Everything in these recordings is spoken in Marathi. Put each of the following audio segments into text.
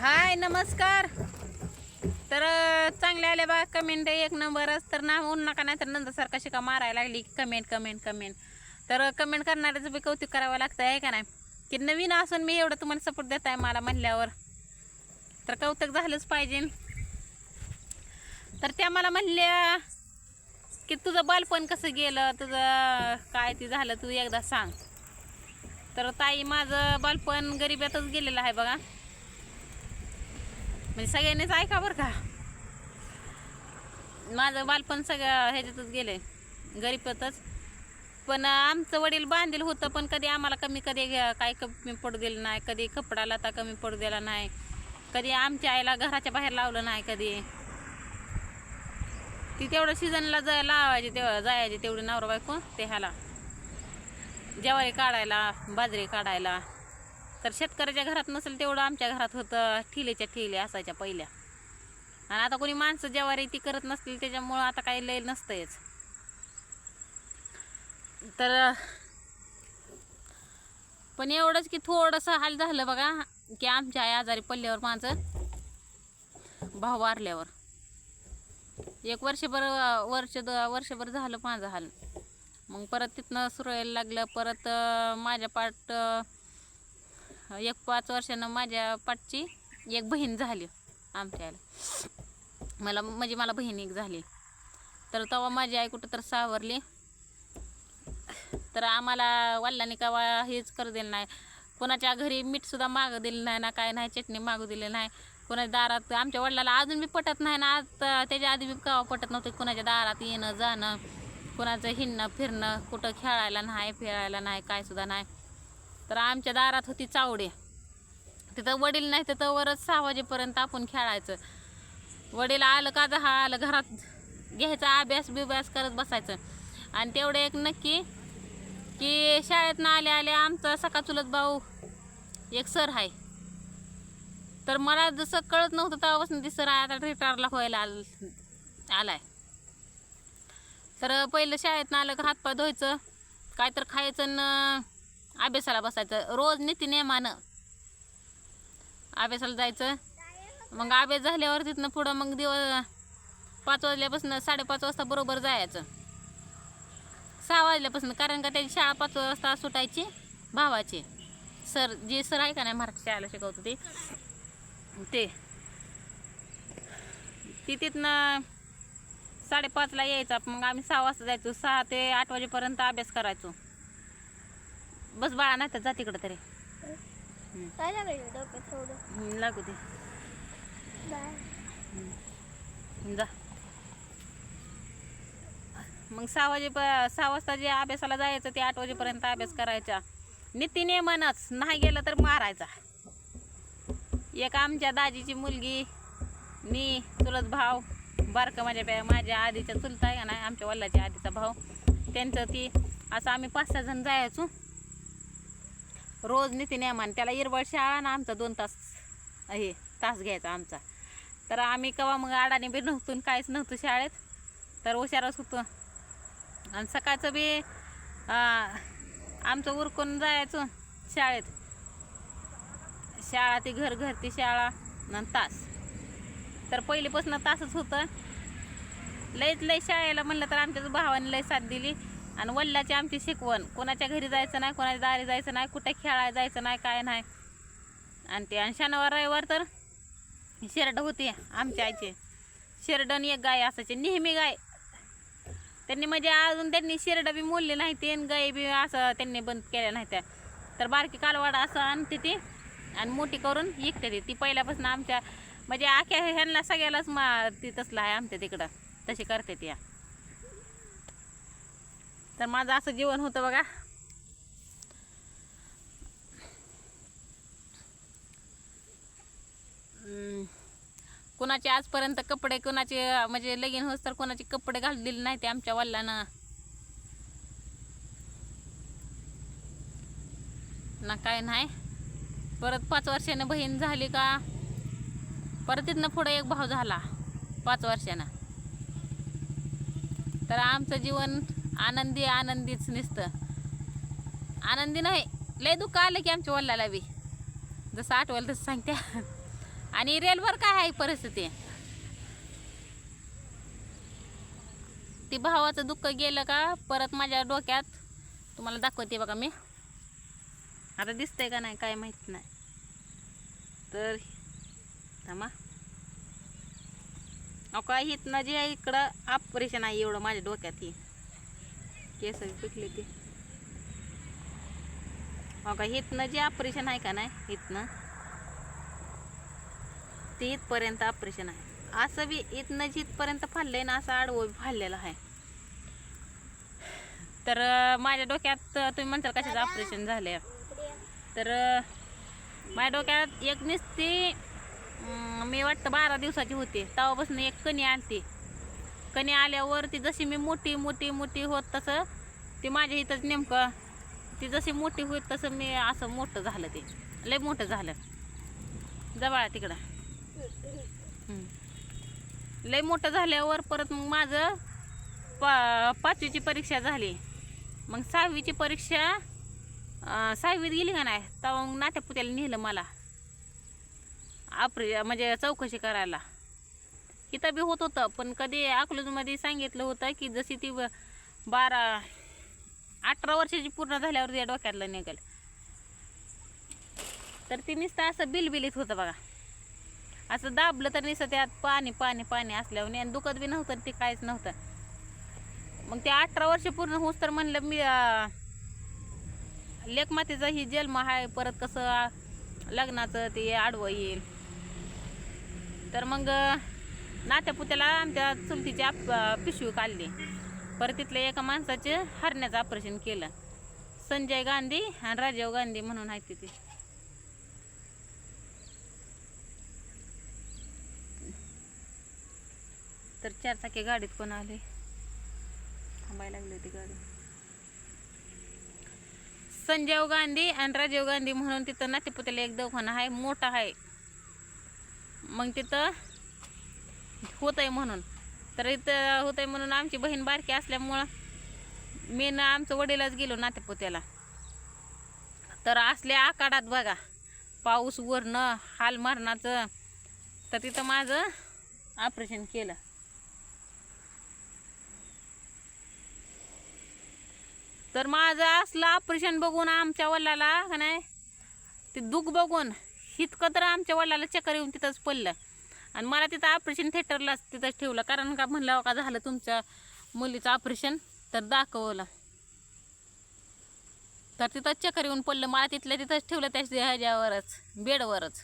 हाय नमस्कार. तर चांगले आले बा कमेंट एक नंबरच. तर ना होऊन नका नाही तर नंतर शिका मारायला लागली. कमेंट कमेंट कमेंट तर कमेंट करणाऱ्याचं बी कौतुक करावं लागतं आहे का नाही? की नवीन असून मी एवढं तुम्हाला सपोर्ट देत आहे मला म्हणल्यावर. तर कौतुक झालंच पाहिजे. तर त्या मला म्हणल्या की तुझं बालपण कसं गेलं? तुझं काय ते झालं? तू एकदा सांग. तर ताई माझं बालपण गरिबातच गेलेलं आहे बघा. म्हणजे सगळ्यांनीच ऐका बरं का. माझं बालपण सगळं ह्याच्यातच गेले गरीबातच. पण आमचं वडील बांधील होतं पण कधी आम्हाला कमी कधी काय कमी पडू दिलं नाही कधी कपडा लता कमी पडू दिला नाही कधी आमच्या आईला घराच्या बाहेर लावलं नाही कधी. ती तेवढं सीझनला जाय लावायची तेवढं जायची तेवढी नवरा बायको ते ह्याला. ज्वारी काढायला बाजरी काढायला. तर शेतकऱ्याच्या घरात नसेल तेवढं आमच्या घरात होतं ठिलेच्या ठिले असायच्या पहिल्या. आणि आता कोणी माणसं ज्वारी ती करत नसतील त्याच्यामुळं आता काही लय नसतंयच. तर पण एवढंच की थोडंसं हाल झालं बघा की आमच्या आई आजारी पडल्यावर माझं भाव वारल्यावर एक वर्षभर वर्ष वर्षभर झालं माझं हाल. मग परत तिथनं सुरू यायला लागलं परत माझ्या पाट एक पाच वर्षानं माझ्या पाठची एक बहीण झाली आमच्याला. मला म्हणजे मला बहीण एक झाली. तर तेव्हा माझी आई कुठं तर सावरली. तर आम्हाला वडिलांनी कावा हेच कर दिलं नाही. कोणाच्या घरी मीठसुद्धा मागं दिलं नाही ना काय नाही चटणी मागू दिली नाही. कोणाच्या दारात आमच्या वडिलाला अजून बी पटत नाही ना आज त्याच्या आधी बी कावा पटत नव्हतं कोणाच्या दारात येणं जाणं कोणाचं हिंडणं फिरणं कुठं खेळायला नाही फिरायला नाही काय सुद्धा नाही. तर आमच्या दारात होती चावडे. तिथं वडील नाही तर वरच सहा वाजेपर्यंत आपण खेळायचं. वडील आलं का जहा आलं घरात घ्यायचा अभ्यास बिभ्यास करत बसायचं. आणि तेवढं एक नक्की की शाळेतनं आले आले आमचा सका चुलत भाऊ एक सर आहे. तर मला जसं कळत नव्हतं तेव्हापासून ती सर आता रिटायरला व्हायला आल आलाय. तर पहिलं शाळेतनं आलं का हातपाय धुवायचं काय तर खायचं न अभ्यासाला बसायचं. रोज नीती नियमानं अभ्यासाला जायचं. मग अभ्यास झाल्यावर तिथनं पुढं मग दिवस पाच वाजल्यापासून साडेपाच वाजता बरोबर जायचं. सहा वाजल्यापासून कारण का त्याची शाळा पाच वाजता सुटायची भावाची. सर जे सर आहे का नाही मराठी शाळेला शिकवतो ते ते. ती तिथनं साडेपाचला यायचा. मग आम्ही सहा वाजता जायचो. सहा ते आठ वाजेपर्यंत अभ्यास करायचो. बस बाळा नाही तर जा तिकडं तरी. काय लागायचं डोक्यात थोडं. हम्म, लागू दे. बाय. जा. मग सहा वाजे सहा वाजता जे अभ्यासाला जायचं ते आठ वाजेपर्यंत अभ्यास करायचा. नीती नियमानच नाही गेलं तर मारायचा. एक आमच्या दाजीची मुलगी मी चुलत भाव बारका माझ्या पे माझ्या आधीच्या चुलता आहे का नाही आमच्या वल्लाच्या आधीचा भाऊ त्यांचं ती असं आम्ही पाच सहा जण जायचो. रोज नीती नियमान त्याला इरवळ शाळा ना आमचा दोन तास हे तास घ्यायचा आमचा. तर आम्ही केव्हा मग आडाने बी नव्हतो आणि काहीच नव्हतं शाळेत. तर हुशारच होतो. आणि सकाळचं बी आमचं उरकून जायचं शाळेत. शाळा ती घर घर ती शाळा आणि तास. तर पहिलीपासून तासच होतं. लयच लय शाळेला म्हणलं तर आमच्या भावाने लय साथ दिली. आणि वडिलाची आमची शिकवण. कोणाच्या घरी जायचं नाही कोणाच्या दारी जायचं नाही कुठे खेळायला जायचं नाही काय नाही. आणि ते आणि शनिवार रविवार तर शेरड होती आमच्या आईचे. शेरड आणि एक गाय असायची नेहमी गाय. त्यांनी म्हणजे अजून त्यांनी शेरडं बी मोडली नाही ते आणि गाय बी असं त्यांनी बंद केल्या नाही त्या. तर बारकी कालवाड असं आणते ती आणि मोठी करून विकते ती. ती पहिल्यापासून आमच्या म्हणजे आख्या ह्यांना सगळ्यालाच मा ती तसला आहे आमच्या तिकडं. तशी करते ती. तर माझं असं जीवन होतं बघा. कुणाचे आजपर्यंत कपडे कुणाचे म्हणजे लगीन होस तर कुणाचे कपडे घालून नाही ते आमच्या वडिलांना ना काय नाही. परत पाच वर्षानं बहीण झाली का? परत तिथनं पुढं एक भाव झाला. पाच वर्षानं. तर आमचं जीवन आनंदी आनंदीच नसतं. आनंदी नाही लय दुःख आलं की आमच्या वडिलाला बी. जसं आठवलं तसं सांगते. आणि रेलवर काय आहे परिस्थिती? ती भावाचं दुःख गेलं का परत माझ्या डोक्यात तुम्हाला दाखवते बघा मी. आता दिसतंय का नाही काय माहीत नाही. तर थांबा. अहो काय हितनं जे आहे इकडं ऑपरेशन आहे एवढं माझ्या डोक्यात ही. केस पिकले ते. हो का इथनं जे ऑपरेशन आहे का नाही इथनं ते इथपर्यंत ऑपरेशन आहे. असं बी इथनं जिथपर्यंत फाडलंय ना असं आडवं फाडलेलं आहे. तर माझ्या डोक्यात तुम्ही म्हणताल कशाचं ऑपरेशन झालंय. तर माझ्या डोक्यात एक नुसती मी वाटतं बारा दिवसाची होते. तेव्हापासून एक कणी आलती. कणी आल्यावर ती जशी मी मोठी मोठी मोठी होत तसं ती माझ्या इथंच नेमकं ती जशी मोठी होईल तसं मी असं मोठं झालं ते. लय मोठं झालं. जवळ तिकडं. लई लय मोठं झाल्यावर परत मग माझं पा पाचवीची परीक्षा झाली. मग सहावीची परीक्षा सहावीत गेली का नाही? तेव्हा मग नात्यापुत्याला नेलं मला. आपरे म्हणजे चौकशी करायला. इथं बी होत होतं पण कधी अकलूजमध्ये सांगितलं होतं की जशी ती बारा अठरा वर्षाची पूर्ण झाल्यावर त्या डोक्यातला निघेल. तर ती नुसतं असं बिलबिलीत होतं बघा. असं दाबलं तर नुसतं त्यात पाणी पाणी पाणी असल्यावर आणि दुखत बी नव्हतं ते काहीच नव्हतं. मग ते अठरा वर्ष पूर्ण होस तर म्हणलं मी लेखमातेचा ही जन्म आहे परत कसं लग्नाचं ते आडवं येईल. तर मग नात्या पुत्याला आमच्या चुलतीची पिशवी काढली. परत तिथल्या एका माणसाचे हरण्याचं ऑपरेशन केलं. संजय गांधी आणि राजीव गांधी म्हणून आहे तिथे. तर चार चाकी गाडीत कोण आले? थांबायला लागली होती गाडी. संजय गांधी आणि राजीव गांधी म्हणून तिथं नातेपुत्याला एक दवाखाना आहे मोठा आहे. मग तिथं होतंय म्हणून. तर इथं होतंय म्हणून आमची बहीण बारकी असल्यामुळं मी ना आमचं वडीलच गेलो नातेपुत्याला तर असल्या आकाडात बघा पाऊस वरणं हाल मारणाचं तर तिथं माझं ऑपरेशन केलं. तर माझं असलं ऑपरेशन बघून आमच्या वडिलाला का नाही ते दुःख बघून इतकं तर आमच्या वडिलाला चक्कर येऊन तिथंच पडलं. आणि मला तिथं ऑपरेशन थिएटरलाच तिथंच ठेवलं. कारण का म्हणलं का झालं तुमच्या मुलीचं ऑपरेशन तर दाखवलं. तर तिथंच चक्कर येऊन पडलं. मला तिथल्या तिथंच ठेवलं त्या ह्याच्यावरच बेडवरच.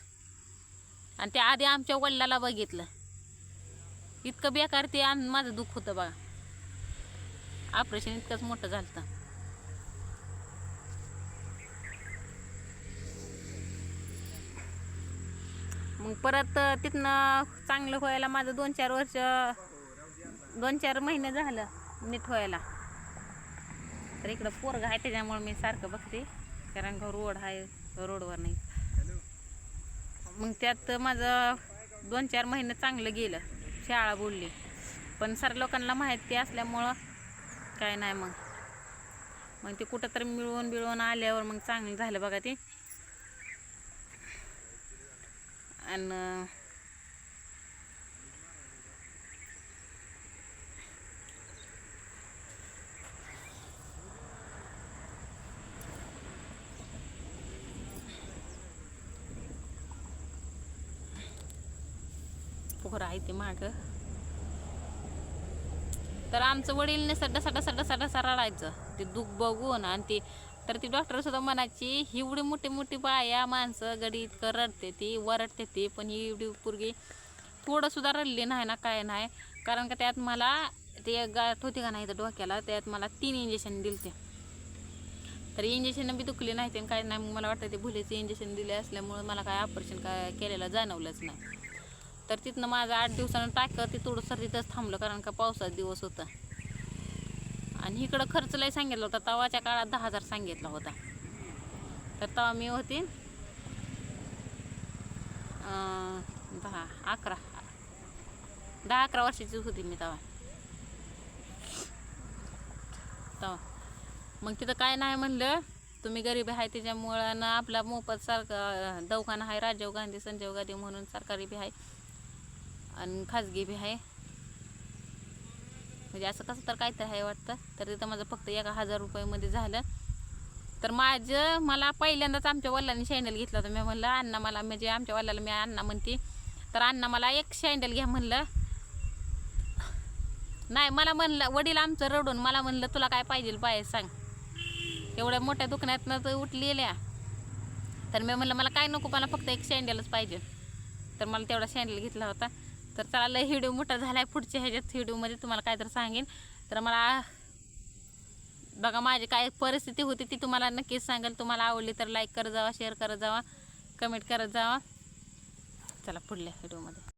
आणि ते आधी आमच्या वडिलाला बघितलं. इतकं बेकार ते आम माझं दुःख होतं बघा. ऑपरेशन इतकंच मोठं झालं मग परत तिथनं चांगलं व्हायला माझं दोन चार वर्ष दोन चार महिने झालं नीट व्हायला. तर इकडं पोरग आहे त्याच्यामुळे मी सारखं बघते. कारण का रोड आहे रोडवर नाही. मग त्यात माझं दोन चार महिने चांगलं गेलं शाळा बोलली पण सर लोकांना माहिती असल्यामुळं काय नाही मग. मग ते कुठं तरी मिळवून बिळवून आल्यावर मग चांगलं झालं बघा ते. आणि eh, पोहरा आहे ते माग. तर आमचं वडील सड्डा सड्डा सड्डा सड्डा सडा रडायचं ते दुःख बघून आणि ते तर ती डॉक्टर सुद्धा म्हणायची एवढी मोठी मोठी बाया माणसं गडी इतकं रडते ती वरडते ती पण ही एवढी पोरगी थोडं सुद्धा रडली नाही ना काय नाही. कारण का त्यात मला ते गाठ होती का नाही तर डोक्याला त्यात मला तीन इंजेक्शन दिलते. तर इंजेक्शन बी दुखली नाही ते काय नाही मग मला वाटतं ते भुलेचे इंजेक्शन दिले असल्यामुळं मला काय ऑपरेशन काय केलेलं जाणवलंच नाही. तर तिथनं माझं आठ दिवसानं टाकं ते थोडं सर्दीतच थांबलं कारण का पावसाचा दिवस होता. आणि इकडं खर्च लय सांगितला होता. तवाच्या काळात दहा हजार सांगितला होता. तर तवा मी होती. दहा अकरा. दहा अकरा वर्षाची होती मी तवा. तवा. मग तिथं काय नाही म्हणलं. तुम्ही गरीब आहे त्याच्यामुळं ना आपला मोफत सारखा दवाखाना आहे. राजीव गांधी संजीव गांधी म्हणून सरकारी बी आहे. आणि खाजगी बी आहे. म्हणजे असं कसं तर काहीतरी आहे वाटतं. तर तिथं माझं फक्त एका हजार रुपयामध्ये झालं. तर माझं मला पहिल्यांदाच आमच्या वडिलांनी शँडल घेतला होता. मी म्हणलं अण्णा मला म्हणजे आमच्या वडिलाला मी अण्णा म्हणते. तर अण्णा मला एक शँडल घ्या म्हणलं. नाही मला म्हणलं वडील आमचं रडून मला म्हणलं तुला काय पाहिजे पाय सांग. एवढ्या मोठ्या दुकानातनं तर उठलेल्या. तर मी म्हणलं मला काय नको मला फक्त एक सँडलच पाहिजे. तर मला तेवढा सँडल घेतला होता. तर चला लय व्हिडिओ मोठा झाला आहे पुढच्या ह्याच्यात व्हिडिओमध्ये तुम्हाला काय तर सांगेन. तर मला बघा माझी काय परिस्थिती होती ती तुम्हाला नक्कीच सांगेल. तुम्हाला आवडली तर लाईक करत जावा शेअर करत जावा कमेंट करत जावा. चला पुढल्या व्हिडिओमध्ये